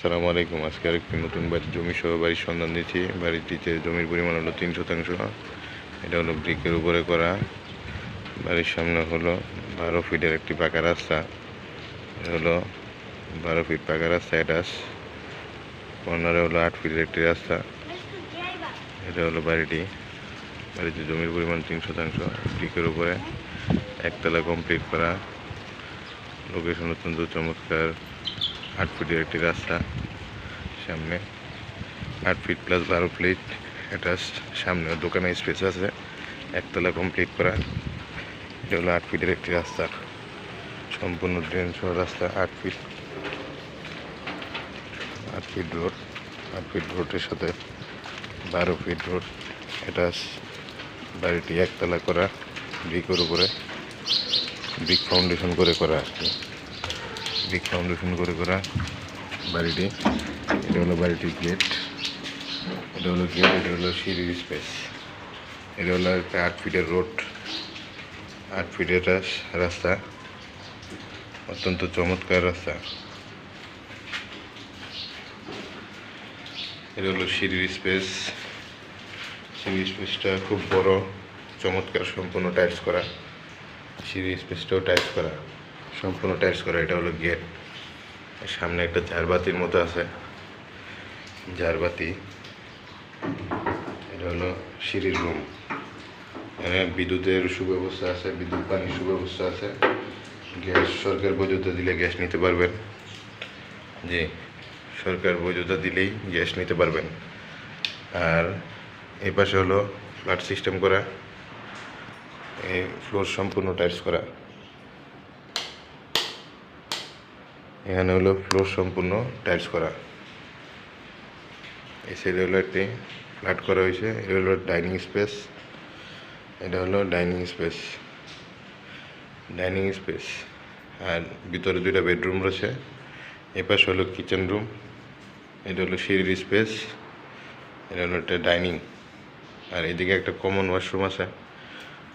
সালামু আলাইকুম। আজকে আরেকটি নতুন বাড়ি জমি সহ বাড়ির সন্ধান দিচ্ছি। বাড়িটিতে জমির পরিমাণ হলো তিন শতাংশ। এটা হলো ব্রিকের উপরে করা। বাড়ির সামনে হলো বারো ফিটের একটি পাকা রাস্তা। হলো বারো ফিট পাকা রাস্তা, এটা কর্নারে হলো আট ফিটের একটি রাস্তা। এটা হলো বাড়িটি। বাড়িতে জমির পরিমাণ তিন শতাংশ। ব্রিকের উপরে একতলা কমপ্লিট করা। লোকেশন অত্যন্ত চমৎকার। আট ফিটের একটি রাস্তা। সামনে আট ফিট প্লাস বারো ফিট এটা সামনে দোকানে স্পেস আছে। একতলা কমপ্লিট করা। এটা হলো আট ফিটের একটি রাস্তা। সম্পূর্ণ ড্রেন সহ রাস্তা আট ফিট আট ফিট রোড আট ফিট রোডের সাথে বারো ফিট রোড এটা বাড়িটি একতলা করা ব্রিকের উপরে ব্রিক ফাউন্ডেশন করে করা আর কি। ব্রিক ফাউন্ডেশন করে করা বাড়িটি। এটা হলো বাড়িটির গেট এটা হলো গেট এটা হলো সিঁড়ির স্পেস এটা হলো একটা আট ফিটের রোড আট ফিটের রাস্তা। অত্যন্ত চমৎকার রাস্তা। এটা হলো সিঁড়ির স্পেস সিঁড়ির স্পেসটা খুব বড়, চমৎকার, সম্পূর্ণ টাইলস করা। সিঁড়ির স্পেসটাও টাইলস করা। সম্পূর্ণ টাইলস করা, এটা হলো গেট সামনে একটা ঝাড়বাতির মতো আছে। ঝাড়বাতি এটা হলো সিঁড়ির রুম। এখানে বিদ্যুতের সুব্যবস্থা আছে, বিদ্যুৎ পানির সুব্যবস্থা আছে। গ্যাস, সরকার বৈধতা দিলে গ্যাস নিতে পারবেন। জি, সরকার বৈধতা দিলেই গ্যাস নিতে পারবেন। আর এই পাশে হলো ফ্ল্যাট সিস্টেম করা। এই ফ্লোর সম্পূর্ণ টাইলস করা। এখানে হলো ফ্লোর সম্পূর্ণ টাইলস করা। এই সাইডে হলো একটি ফ্ল্যাট করা হয়েছে, এটা হলো ডাইনিং স্পেস এটা হলো ডাইনিং স্পেস ডাইনিং স্পেস আর ভিতরে দুইটা বেডরুম রয়েছে এ পাশে হলো কিচেন রুম এটা হলো সিঁড়ির স্পেস এটা হলো একটা ডাইনিং আর এদিকে একটা কমন ওয়াশরুম আছে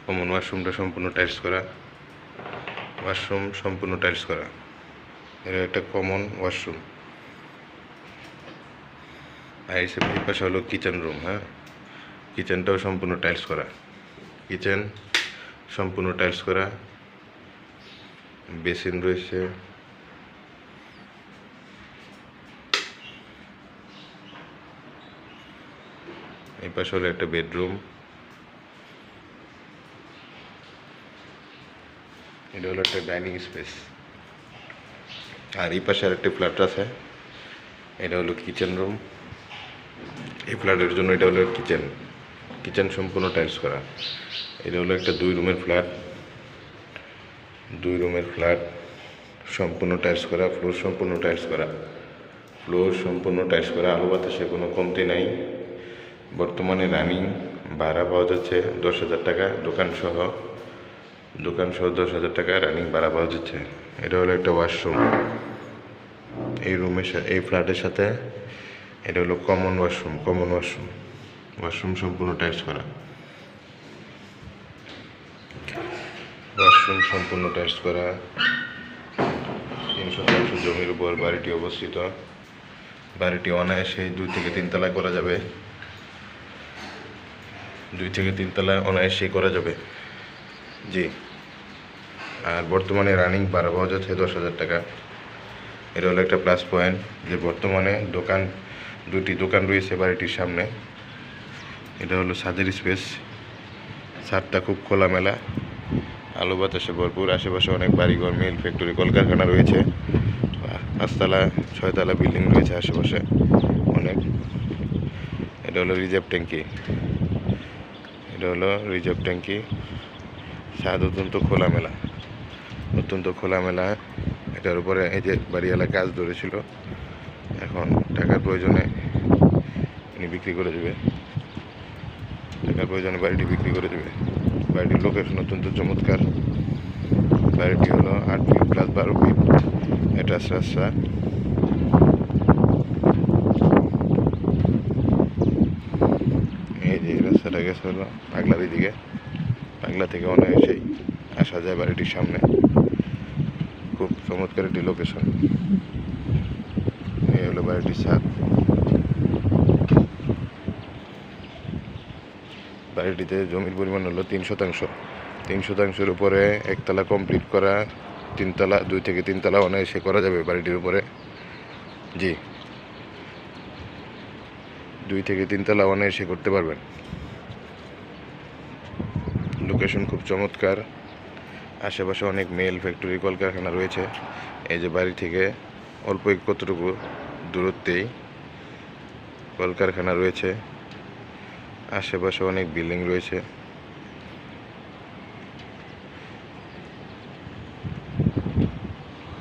কমন ওয়াশরুমটা সম্পূর্ণ টাইলস করা ওয়াশরুম সম্পূর্ণ টাইলস করা। এটা একটা কমন ওয়াশরুম আর এই সে- এই পাশে হলো কিচেন রুম হ্যাঁ? কিচেনটাও সম্পূর্ণ টাইলস করা। কিচেন সম্পূর্ণ টাইলস করা। বেসিন রয়েছে। এই পাশে হলো একটা বেডরুম এটা হলো একটা ডাইনিং স্পেস আর এই পাশে আরেকটি ফ্ল্যাট আছে। এটা হলো কিচেন রুম এই ফ্ল্যাটের জন্য এটা হলো কিচেন কিচেন সম্পূর্ণ টাইলস করা। এটা হলো একটা দুই রুমের ফ্ল্যাট দুই রুমের ফ্ল্যাট সম্পূর্ণ টাইলস করা ফ্লোর সম্পূর্ণ টাইলস করা। ফ্লোর সম্পূর্ণ টাইলস করা। আলো বাতাসে কোনো কমতি নাই। বর্তমানে রানিং ভাড়া পাওয়া যাচ্ছে দশ হাজার টাকা। দোকান সহ দোকান সহ দশ হাজার টাকা রানিং ভাড়া পাওয়া যাচ্ছে। এটা হলো একটা ওয়াশরুম এই রুমের সাথে এই ফ্ল্যাটের সাথে এটা হলো common washroom common washroom washroom সম্পূর্ণ টাইলস করা। ওয়াশরুম সম্পূর্ণ টাইলস করা। তিন শতাংশ জমির উপর বাড়িটি অবস্থিত। বাড়িটি অনায়াসে দুই থেকে তিনতলা করা যাবে। দুই থেকে তিনতলা অনায়াসে করা যাবে। জি। আর বর্তমানে রানিং বারো পাওয়া যাচ্ছে দশ হাজার টাকা। এটা হলো একটা প্লাস পয়েন্ট যে বর্তমানে দোকান দুটি দোকান রয়েছে বাড়িটির সামনে। এটা হলো ছাদের স্পেস ছাদটা খুব খোলামেলা। আলো বাতাসে ভরপুর। আশেপাশে অনেক বাড়িঘর মিল ফ্যাক্টরি কলকারখানা রয়েছে। পাঁচতলা, ছয়তলা বিল্ডিং রয়েছে আশেপাশে অনেক। এটা হলো রিজার্ভ ট্যাঙ্কি এটা হলো রিজার্ভ ট্যাঙ্কি ছাদ অত্যন্ত খোলামেলা। অত্যন্ত খোলামেলা। এটার উপরে এই যে বাড়িওয়ালা কাজ ধরেছিল, এখন টাকার প্রয়োজনে উনি বিক্রি করে দেবে। টাকার প্রয়োজনে বাড়িটি বিক্রি করে দেবে। বাড়িটির লোকেশন অত্যন্ত চমৎকার। বাড়িটি হলো আট ফিট প্লাস বারো ফিট এটা রাস্তা। এই যে রাস্তাটা গেছে হলো পাগলার দিকে। পাগলা থেকে অনায়াসেই আসা যায় বাড়িটির সামনে। খুব চমৎকার একটি লোকেশন এই হলো বাড়িটির ছাদ। বাড়িটিতে জমির পরিমাণ হলো তিন শতাংশ। তিন শতাংশের উপরে একতলা কমপ্লিট করা, তিনতলা, দুই থেকে তিনতলা অনায়াসে করা যাবে বাড়িটির উপরে। জি। দুই থেকে তিনতলা অনায়াসে করতে পারবেন। লোকেশন খুব চমৎকার। আশেপাশে অনেক মেল ফ্যাক্টরি, কলকারখানা রয়েছে। এই যে বাড়ি থেকে অল্প কতটুকু দূরত্বেই কলকারখানা রয়েছে। আশেপাশে অনেক বিল্ডিং রয়েছে।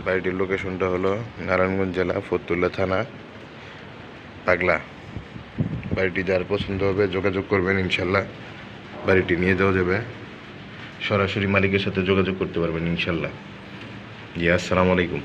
বাড়িটির লোকেশনটা হলো নারায়ণগঞ্জ জেলা, ফতুল্লা থানা, পাগলা। বাড়িটি যার পছন্দ হবে যোগাযোগ করবেন, ইনশাল্লাহ। বাড়িটি নিয়ে যাওয়া যাবে। সরাসরি মালিকের সাথে যোগাযোগ করতে পারবেন ইনশাল্লাহ। জি আসসালামু আলাইকুম।